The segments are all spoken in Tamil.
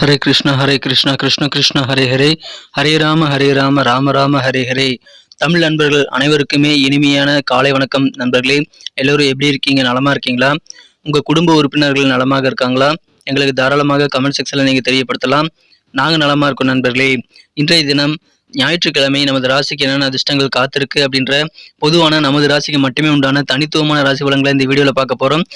ஹரே கிருஷ்ணா ஹரே கிருஷ்ணா கிருஷ்ண கிருஷ்ணா ஹரே ஹரே. ஹரே ராம ஹரே ராம ராம ராம ஹரே ஹரே. தமிழ் நண்பர்கள் அனைவருக்குமே இனிமையான காலை வணக்கம் நண்பர்களே. எல்லோரும் எப்படி இருக்கீங்க? நலமா இருக்கீங்களா? உங்க குடும்ப உறுப்பினர்கள் நலமாக இருக்காங்களா? எங்களுக்கு தாராளமாக கமெண்ட் செக்ஷனில் நீங்கள் தெரியப்படுத்தலாம். நாங்கள் நலமா இருக்கோம் நண்பர்களே. இன்றைய தினம் ஞாயிற்றுக்கிழமை நமது ராசிக்கு என்னென்ன அதிர்ஷ்டங்கள் காத்திருக்கு அப்படின்ற பொதுவான நமது ராசிக்கு மட்டுமே உண்டான தனித்துவமான ராசி வளங்களை இந்த வீடியோவில் பார்க்க போகிறோம்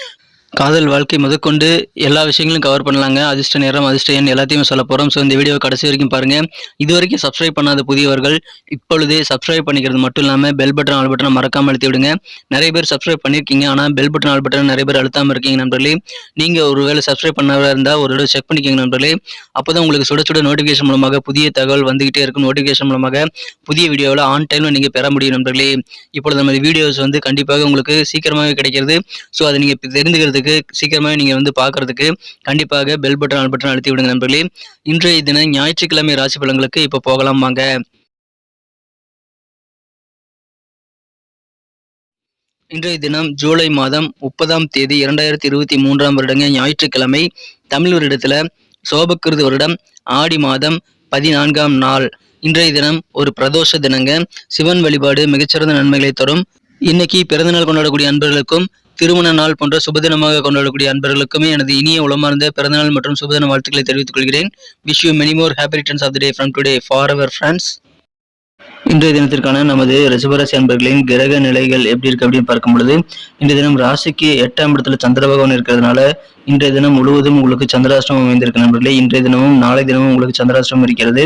காதல் வாழ்க்கை முதற்கொண்டு எல்லா விஷயங்களும் கவர் பண்ணலாங்க. அதிர்ஷ்ட நேரம் அதிர்ஷ்ட எண் எல்லாத்தையுமே சொல்ல போகிறோம் ஸோ இந்த வீடியோ கடைசி வரைக்கும் பாருங்கள் இது வரைக்கும் சப்ஸ்கிரைப் பண்ணாத புதியவர்கள் இப்பொழுதே சப்ஸ்கிரைப் பண்ணிக்கிறது மட்டும் இல்லாமல் பெல் பட்டன் ஆல் பட்டனை மறக்காமல் அழுத்தி விடுங்க. நிறைய பேர் சப்ஸ்கிரைப் பண்ணியிருக்கீங்க. ஆனால் பெல் பட்டன் ஆல் பட்டன் நிறைய பேர் அழுத்தாமல் இருக்கீங்க நண்பர்களே. நீங்கள் ஒரு வேளை சப்ஸ்கிரைப் பண்ணாத இருந்தால் ஒரு தடவை செக் பண்ணிக்கோங்க நண்பர்களே. அப்போ தான் உங்களுக்கு சுட சுட நோட்டிஃபிகேஷன் மூலமாக புதிய தகவல் வந்துகிட்டே இருக்கும். நோட்டிஃபிகேஷன் மூலமாக புதிய வீடியோவில் ஆன் டைமில் நீங்கள் பெற முடியும் நண்பர்களே. இப்பொழுது நம்ம வீடியோஸ் வந்து கண்டிப்பாக உங்களுக்கு சீக்கிரமாகவே கிடைக்கிறது. ஸோ அதை நீங்கள் தெரிந்துக்கிறதுக்கு சீக்கிரமாகவே நீங்கள் வந்து பார்க்கறதுக்கு கண்டிப்பாக பெல் பட்டன் ஆல் பட்டன் அழுத்தி விடுங்க நண்பர்களே. இன்றைய தினம் ஞாயிற்றுக்கிழமை ராசி பலன்களுக்கு இப்போ போகலாம் வாங்க. இன்றைய தினம் ஜூலை மாதம் முப்பதாம் தேதி இரண்டாயிரத்தி இருபத்தி மூன்றாம் வருடங்க ஞாயிற்றுக்கிழமை. தமிழ் வருடத்தில் சோபக்கிருது வருடம் ஆடி மாதம் பதினான்காம் நாள். இன்றைய தினம் ஒரு பிரதோஷ தினங்க. சிவன் வழிபாடு மிகச்சிறந்த நன்மைகளை தரும். இன்னைக்கு பிறந்தநாள் கொண்டாடக்கூடிய அன்பர்களுக்கும் திருமண நாள் போன்ற சுபதினமாக கொண்டாடக்கூடிய அன்பர்களுக்குமே எனது இனிய உளமார்ந்த பிறந்தநாள் மற்றும் சுபதின வாழ்த்துக்களை தெரிவித்துக் கொள்கிறேன். Wish you many more happy returns of the day from today for our friends இன்றைய தினத்திற்கான நமது ரிஷபராசி அன்பர்களின் கிரக நிலைகள் எப்படி இருக்கு அப்படின்னு பார்க்கும் பொழுது இன்றைய தினம் ராசிக்கு எட்டாம் இடத்துல சந்திர பகவான் இருக்கிறதுனால இன்றைய தினம் முழுவதும் உங்களுக்கு சந்திராஷ்டிரமம் அமைந்திருக்கு நண்பர்களே. இன்றைய தினமும் நாளை தினமும் உங்களுக்கு சந்திராஷ்டிரமம் இருக்கிறது.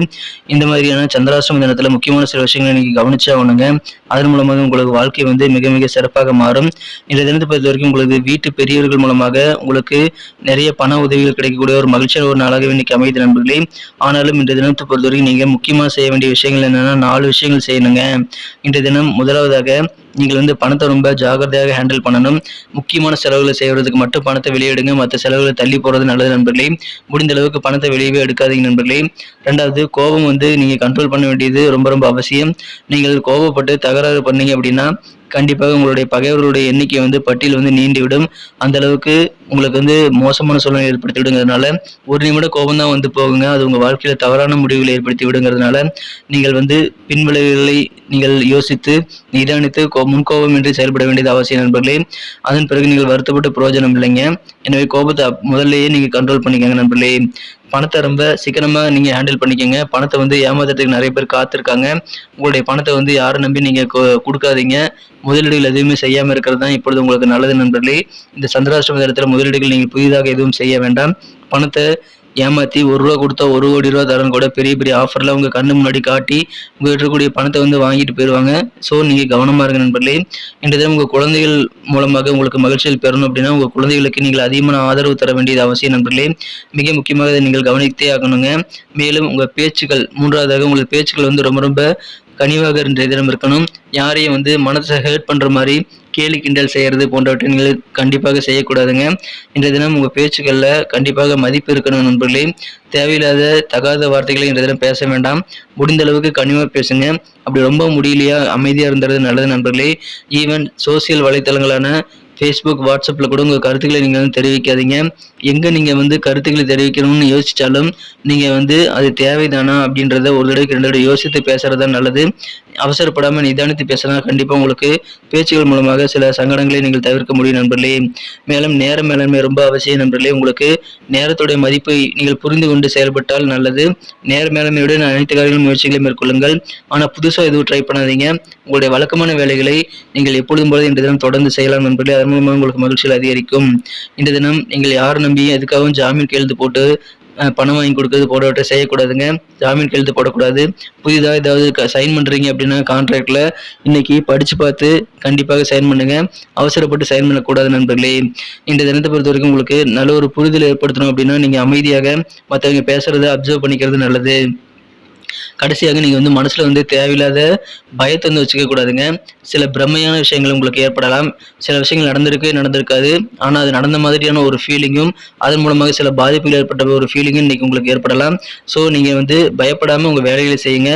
இந்த மாதிரியான சந்திராஷ்டிரம தினத்துல முக்கியமான சில விஷயங்களை நீங்க கவனிச்சா ஒண்ணுங்க அதன் மூலமாக உங்களுக்கு வாழ்க்கை வந்து மிக மிக சிறப்பாக மாறும். இன்றைய தினத்தை பொறுத்த வரைக்கும் உங்களுக்கு வீட்டு பெரியவர்கள் மூலமாக உங்களுக்கு நிறைய பண உதவிகள் கிடைக்கக்கூடிய ஒரு மகிழ்ச்சியான ஒரு நாளாகவே இன்னைக்கு அமைதி நண்பர்களே. ஆனாலும் இன்றைய தினத்தை பொறுத்த வரைக்கும் நீங்க முக்கியமா செய்ய வேண்டிய விஷயங்கள் என்னன்னா நாலு விஷயங்கள் செய்யணுங்க. இன்றைய தினம் முதலாவதாக நீங்கள் வந்து பணத்தை ரொம்ப ஜாகிரதையாக ஹேண்டில் பண்ணணும். முக்கியமான செலவுகளை செய்வதற்கு மட்டும் பணத்தை வெளியிடுங்க. மற்ற செலவுகளை தள்ளி போறது நல்லது நண்பர்களே. முடிந்த அளவுக்கு பணத்தை வெளியவே எடுக்காதீங்க நண்பர்களே. ரெண்டாவது கோபம் வந்து நீங்க கண்ட்ரோல் பண்ண வேண்டியது ரொம்ப ரொம்ப அவசியம். நீங்கள் கோபப்பட்டு தகராறு பண்ணீங்க அப்படின்னா கண்டிப்பாக உங்களுடைய பகைவர்களுடைய எண்ணிக்கை வந்து பட்டியல் வந்து நீண்டிவிடும். அந்த அளவுக்கு உங்களுக்கு வந்து மோசமான சூழ்நிலை ஏற்படுத்தி விடுங்கிறதுனால ஒரு நிமிட கோபம் தான் வந்து போகுங்க. அது உங்கள் வாழ்க்கையில் தவறான முடிவுகளை ஏற்படுத்தி விடுங்கிறதுனால நீங்கள் வந்து பின்விளைவுகளை நீங்கள் யோசித்து நிதானித்து கோ- முன்கோபமின்றி செயல்பட வேண்டியது அவசியம் நண்பர்களே. அதன் பிறகு நீங்கள் வருத்தப்பட்டு பிரயோஜனம் இல்லைங்க. எனவே கோபத்தை முதல்லையே நீங்கள் கண்ட்ரோல் பண்ணிக்கங்க நண்பர்களே. பணத்தை ரொம்ப சீக்கிரமாக நீங்கள் ஹேண்டில் பண்ணிக்கங்க. பணத்தை வந்து ஏமாத்துறதுக்கு நிறைய பேர் காத்திருக்காங்க. உங்களுடைய பணத்தை வந்து யாரும் நம்பி நீங்கள் கொ- கொடுக்காதீங்க. முதலீடுகள் எதுவுமே செய்யாமல் இருக்கிறது தான் இப்பொழுது உங்களுக்கு நல்லது நண்பர்களே. இந்த சந்திராஷ்டம நேரத்தில் முதலீடுகள் நீங்கள் புதிதாக எதுவும் செய்ய வேண்டாம். பணத்தை ஏமாத்தி ஒரு ரூபா கொடுத்தா ஒரு கோடி ரூபா தரன்னு கூட பெரிய பெரிய ஆஃபர்ல உங்க கண்ணு முன்னாடி காட்டி உங்கள் இருக்கக்கூடிய பணத்தை வந்து வாங்கிட்டு போயிடுவாங்க ஸோ நீங்க கவனமா இருங்க நண்பர்களே. இன்று தினம் உங்க குழந்தைகள் மூலமாக உங்களுக்கு மகிழ்ச்சியில் பெறணும் அப்படின்னா உங்க குழந்தைகளுக்கு நீங்கள் அதிகமான ஆதரவு தர வேண்டியது அவசியம் நண்பர்களே. மிக முக்கியமாக இதை நீங்கள் கவனித்தே ஆகணுங்க. மேலும் உங்க பேச்சுக்கள் மூன்றாவதாக உங்களுக்கு பேச்சுக்கள் வந்து ரொம்ப ரொம்ப கனிவாக இன்றைய தினம் இருக்கணும். யாரையும் வந்து மனசை ஹேர்ட் பண்ற மாதிரி கேலி கிண்டல் செய்யறது போன்றவற்றை நீங்கள் கண்டிப்பாக செய்யக்கூடாதுங்க. இன்றைய தினம் உங்க பேச்சுக்கள்ல கண்டிப்பாக மதிப்பு இருக்கணும் நண்பர்களே. தேவையில்லாத தகாத வார்த்தைகளை இன்றைய தினம் பேச வேண்டாம். முடிந்த அளவுக்கு கனிவா பேசுங்க. அப்படி ரொம்ப முடியலையா அமைதியாக இருந்தது நல்லது நண்பர்களே. ஈவன் சோசியல் வலைத்தளங்களான ஃபேஸ்புக் வாட்ஸ்அப்பில் கூட உங்கள் கருத்துக்களை நீங்கள் வந்து தெரிவிக்காதீங்க. எங்கே நீங்கள் வந்து கருத்துக்களை தெரிவிக்கணும்னு யோசித்தாலும் நீங்கள் வந்து அது தேவைதானா அப்படின்றத ஒரு தடவைக்கு ரெண்டு தடவை யோசித்து பேசுகிறது தான் நல்லது. அவசரப்படாமல் நிதானித்து பேசினா கண்டிப்பாக உங்களுக்கு பேச்சுகள் மூலமாக சில சங்கடங்களை நீங்கள் தவிர்க்க முடியும் நண்பர்களே. மேலும் நேரம் மேலாண்மை ரொம்ப அவசியம் நண்பர்களே. உங்களுக்கு நேரத்துடைய மதிப்பை நீங்கள் புரிந்து கொண்டு செயல்பட்டால் நல்லது. நேர மேலாண்மையுடன் அனைத்து காரியங்களும் முயற்சிகளை மேற்கொள்ளுங்கள். ஆனால் புதுசாக எதுவும் ட்ரை பண்ணாதீங்க. உங்களுடைய வழக்கமான வேலைகளை நீங்கள் எப்பொழுதும் போல இன்று தினம் தொடர்ந்து செய்யலாம் என்பதை அதன் மூலமாக உங்களுக்கு மகிழ்ச்சியில் அதிகரிக்கும். இந்த தினம் நீங்கள் யார் நம்பி எதுக்காகவும் ஜாமீன் கையெழுத்து போட்டு பணம் வாங்கி கொடுக்கறது போன்றவற்றை செய்யக்கூடாதுங்க. ஜாமீன் கையெழுத்து போடக்கூடாது. புதிதாக ஏதாவது சைன் பண்ணுறீங்க அப்படின்னா கான்ட்ராக்டில் இன்னைக்கு படித்து பார்த்து கண்டிப்பாக சைன் பண்ணுங்க. அவசரப்பட்டு சைன் பண்ணக்கூடாது நண்பர்களே. இந்த தினத்தை பொறுத்த வரைக்கும் உங்களுக்கு நல்ல ஒரு புரிதல் ஏற்படுத்தணும் அப்படின்னா நீங்கள் அமைதியாக மற்றவங்க பேசுறதை அப்சர்வ் பண்ணிக்கிறது நல்லது. கடைசியாக நீங்கள் வந்து மனசில் வந்து தேவையில்லாத பயத்தை வந்து வச்சுக்க கூடாதுங்க. சில பிரம்மையான விஷயங்கள் உங்களுக்கு ஏற்படலாம். சில விஷயங்கள் நடந்திருக்கு நடந்திருக்காது. ஆனால் அது நடந்த மாதிரியான ஒரு ஃபீலிங்கும் அதன் மூலமாக சில பாதிப்புகள் ஏற்பட்ட ஒரு ஃபீலிங்கும் இன்றைக்கி உங்களுக்கு ஏற்படலாம். ஸோ நீங்கள் வந்து பயப்படாமல் உங்கள் வேலைகளை செய்யுங்க.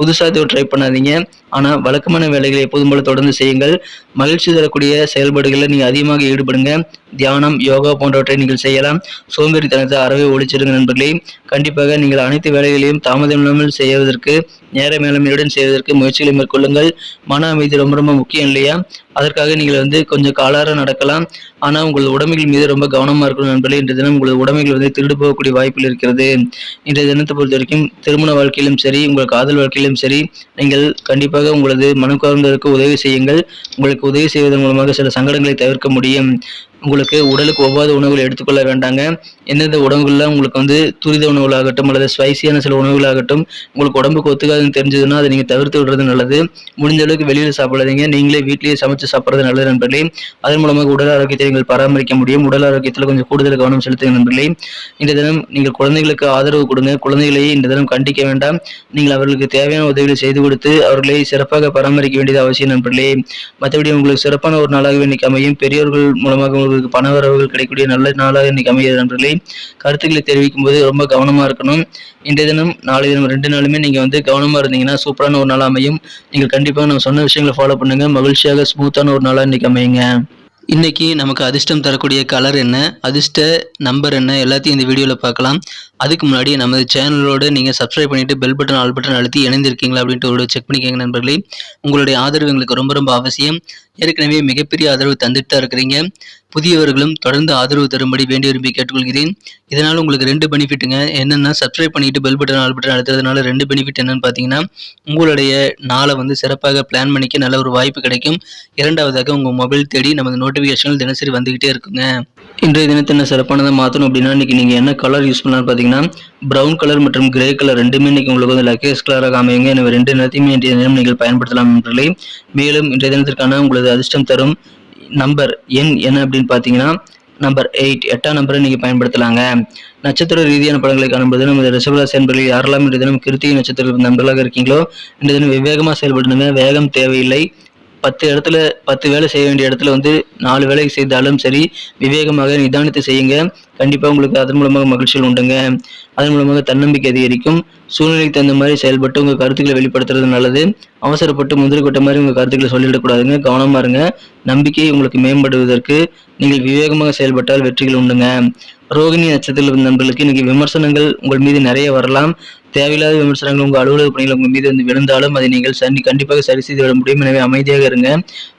புதுசாக எதுவும் ட்ரை பண்ணாதீங்க. ஆனால் வழக்கமான வேலைகளை எப்போதும் போல தொடர்ந்து செய்யுங்கள். மகிழ்ச்சி தரக்கூடிய செயல்பாடுகளில் நீங்கள் அதிகமாக ஈடுபடுங்க. தியானம் யோகா போன்றவற்றை நீங்கள் செய்யலாம். சோம்பேறித்தனத்தை அறவே ஒழிச்சிடுங்க நண்பர்களே. கண்டிப்பாக நீங்கள் அனைத்து வேலைகளையும் தாமதம் இல்லாமல் செய்வதற்கு நேர மேலமையுடன் செய்வதற்கு முயற்சிகளை மேற்கொள்ளுங்கள். மன அமைதி ரொம்ப ரொம்ப முக்கியம் இல்லையா? அதற்காக நீங்கள் வந்து கொஞ்சம் காலார நடக்கலாம். ஆனால் உங்கள் உடைமைகள் மீது ரொம்ப கவனமாக இருக்கணும் நண்பர்களே இன்றைய தினம் உங்களது உடமைகள் வந்து திருடு போகக்கூடிய வாய்ப்பில் இருக்கிறது. இன்றைய தினத்தை பொறுத்த வரைக்கும் திருமண வாழ்க்கையிலும் சரி உங்கள் காதல் வாழ்க்கையிலும் சரி நீங்கள் கண்டிப்பாக உங்களது மனக்கார்ந்ததற்கு உதவி செய்யுங்கள். உங்களுக்கு உதவி செய்வதன் மூலமாக சில சங்கடங்களை தவிர்க்க முடியும். உங்களுக்கு உடலுக்கு ஒவ்வாத உணவுகளை எடுத்துக்கொள்ள வேண்டாங்க. எந்தெந்த உணவுகளில் உங்களுக்கு வந்து துரித உணவுகளாகட்டும் அல்லது ஸ்பைசியான சில உணவுகளாகட்டும் உங்களுக்கு உடம்புக்கு ஒத்துக்காதுன்னு தெரிஞ்சதுன்னா அதை நீங்கள் தவிர்த்து விடுறது நல்லது. முடிஞ்ச அளவுக்கு வெளியில் சாப்பிடாதீங்க. நீங்களே வீட்டிலேயே சமைச்சு சாப்பிட்றது நல்லது நண்பர்களே. அதன் மூலமாக உடல் ஆரோக்கியத்தை நீங்கள் பராமரிக்க முடியும். உடல் ஆரோக்கியத்தில் கொஞ்சம் கூடுதல் கவனம் செலுத்துங்க நண்பர்களே. இந்த தினம் நீங்கள் குழந்தைகளுக்கு ஆதரவு கொடுங்க. குழந்தைகளை இந்த தினம் கண்டிக்க வேண்டாம். நீங்கள் அவர்களுக்கு தேவையான உதவிகளை செய்து கொடுத்து அவர்களை சிறப்பாக பராமரிக்க வேண்டியது அவசியம் நண்பர்களே. மற்றபடி உங்களுக்கு சிறப்பான ஒரு நாளாகவே இன்னைக்கு அமையும். பெரியோர்கள் மூலமாக உங்களுக்கு பண வரவுகள் கிடைக்கக்கூடிய நல்ல நாளாக இன்னைக்கு அமைகிறது நண்பர்களே. கருத்துக்களை தெரிவிக்கும் போது ரொம்ப கவனமாக இருக்கணும். இன்றைய தினம் நாளைய தினம் ரெண்டு நாளுமே நீங்கள் வந்து கவனமாக இருந்தீங்கன்னா சூப்பரான ஒரு நாள் அமையும். நீங்கள் கண்டிப்பாக நான் சொன்ன விஷயங்களை ஃபாலோ பண்ணுங்கள் மகிழ்ச்சியாக ஸ்மூத்தான ஒரு நாளாக இன்றைக்கி அமையுங்க. இன்னைக்கு நமக்கு அதிர்ஷ்டம் தரக்கூடிய கலர் என்ன? அதிர்ஷ்ட நம்பர் என்ன? எல்லாத்தையும் இந்த வீடியோவில் பார்க்கலாம். அதுக்கு முன்னாடி நமது சேனலோடு நீங்கள் சப்ஸ்கிரைப் பண்ணிவிட்டு பெல் பட்டன் ஆல் பட்டன் அழுத்தி இணைந்திருக்கீங்களா அப்படின்ட்டு ஒரு செக் பண்ணிக்கோங்க நண்பர்களே. உங்களுடைய ஆதரவு எங்களுக்கு ரொம்ப ரொம்ப அவசியம். ஏற்கனவே மிகப்பெரிய ஆதரவு தந்துட்டு தான் இருக்கிறீங்க. புதியவர்களும் தொடர்ந்து ஆதரவு தரும்படி வேண்டி விரும்பி கேட்டுக்கொள்கிறேன். இதனால் உங்களுக்கு ரெண்டு பெனிஃபிட்டுங்க என்னென்னா சப்ஸ்கிரைப் பண்ணிட்டு பெல் பட்டன் ஆல் பட்டன் அழுத்துறதுனால ரெண்டு பெனிஃபிட் என்னன்னு பார்த்தீங்கன்னா உங்களுடைய நாளை வந்து சிறப்பாக பிளான் பண்ணிக்க நல்ல ஒரு வாய்ப்பு கிடைக்கும். இரண்டாவதாக உங்கள் மொபைல் தேடி நமது நோட்டிஃபிகேஷன்கள் தினசரி வந்துகிட்டே இருக்குங்க. இன்றைய தினத்தை என்ன சிறப்பானதை மாற்றணும் அப்படின்னா இன்னைக்கு நீங்கள் என்ன கலர் யூஸ் பண்ணலாம்னு பார்த்தீங்கன்னா ப்ரௌன் கலர் மற்றும் கிரே கலர் ரெண்டுமே இன்னைக்கு உங்களுக்கு வந்து லக்கேஜ் கலராக அமையுங்க. எனவே ரெண்டு நேரத்தையுமே இன்றைய தினம் நீங்கள் பயன்படுத்தலாம் நண்பர்களே மேலும் இன்றைய தினத்திற்கான உங்களது அதிர்ஷ்டம் தரும். நம்பர் எண் என்ன அப்படின்னு பார்த்தீங்கன்னா நம்பர் எயிட் எட்டாம் நம்பரை நீங்கள் பயன்படுத்தலாங்க. நட்சத்திர ரீதியான படங்களை காணும்போது நமது ரிஷபராசி என்பதில் யாரெல்லாம் இன்றைய தினம் கிருத்திகை நட்சத்திர நண்பர்களாக இருக்கீங்களோ இன்றைய தினம் விவேகமாக செயல்படுங்க வேகம் தேவையில்லை. பத்து இடத்துல பத்து வேலை செய்ய வேண்டிய இடத்துல வந்து நாலு வேலை செய்தாலும் சரி விவேகமாக நிதானித்து செய்யுங்க. கண்டிப்பாக உங்களுக்கு அதன் மூலமாக மகிழ்ச்சிகள் உண்டுங்க. அதன் மூலமாக தன்னம்பிக்கை அதிகரிக்கும். சூழ்நிலைக்கு தகுந்த மாதிரி செயல்பட்டு உங்கள் கருத்துக்களை வெளிப்படுத்துறது நல்லது. அவசரப்பட்டு முந்திரி கொட்ட மாதிரி உங்கள் கருத்துக்களை சொல்லிடக்கூடாதுங்க கவனமாக இருங்க. நம்பிக்கை உங்களுக்கு மேம்படுவதற்கு நீங்கள் விவேகமாக செயல்பட்டால் வெற்றிகள் உண்டுங்க. ரோகிணி நட்சத்திரத்தில் நண்பர்களுக்கு இன்னைக்கு விமர்சனங்கள் உங்கள் மீது நிறைய வரலாம். தேவையில்லாத விமர்சனங்கள் உங்கள் அலுவலக பணிகள் உங்கள் மீது வந்து விழுந்தாலும் அதை நீங்கள் சரி கண்டிப்பாக சரி செய்து விட முடியும். எனவே அமைதியாக இருங்க.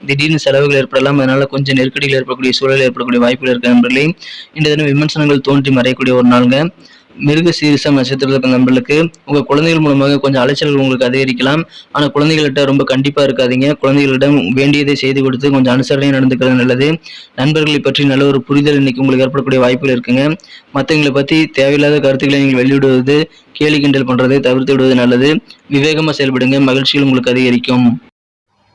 திடீர்னு செலவுகள் ஏற்படலாம். அதனால கொஞ்சம் நெருக்கடிகள் ஏற்படக்கூடிய சூழல் ஏற்படக்கூடிய வாய்ப்புகள் இருக்க நண்பர்களே. இந்த தினம் விமர்சனங்கள் தோன்றி மறையக்கூடிய ஒரு நாளுங்க. மிருக சீரிசம் நட்சத்திரத்தில் நண்பர்களுக்கு உங்கள் குழந்தைகள் மூலமாக கொஞ்சம் அலைச்சல்கள் உங்களுக்கு அதிகரிக்கலாம். ஆனால் குழந்தைகள்கிட்ட ரொம்ப கண்டிப்பாக இருக்காதீங்க. குழந்தைகளிடம் வேண்டியதை செய்து கொடுத்து கொஞ்சம் அனுசரணையாக நடந்துக்கிறது நல்லது. நண்பர்களை பற்றி நல்ல ஒரு புரிதல் இன்னைக்கு உங்களுக்கு ஏற்படக்கூடிய வாய்ப்புகள் இருக்குங்க. மற்றவங்களை பற்றி தேவையில்லாத கருத்துக்களை நீங்கள் வெளியிடுவது கேலி கிண்டல் பண்ணுறதை தவிர்த்து விடுவது நல்லது. விவேகமாக செயல்படுங்க. மகிழ்ச்சிகள் உங்களுக்கு அதிகரிக்கும்.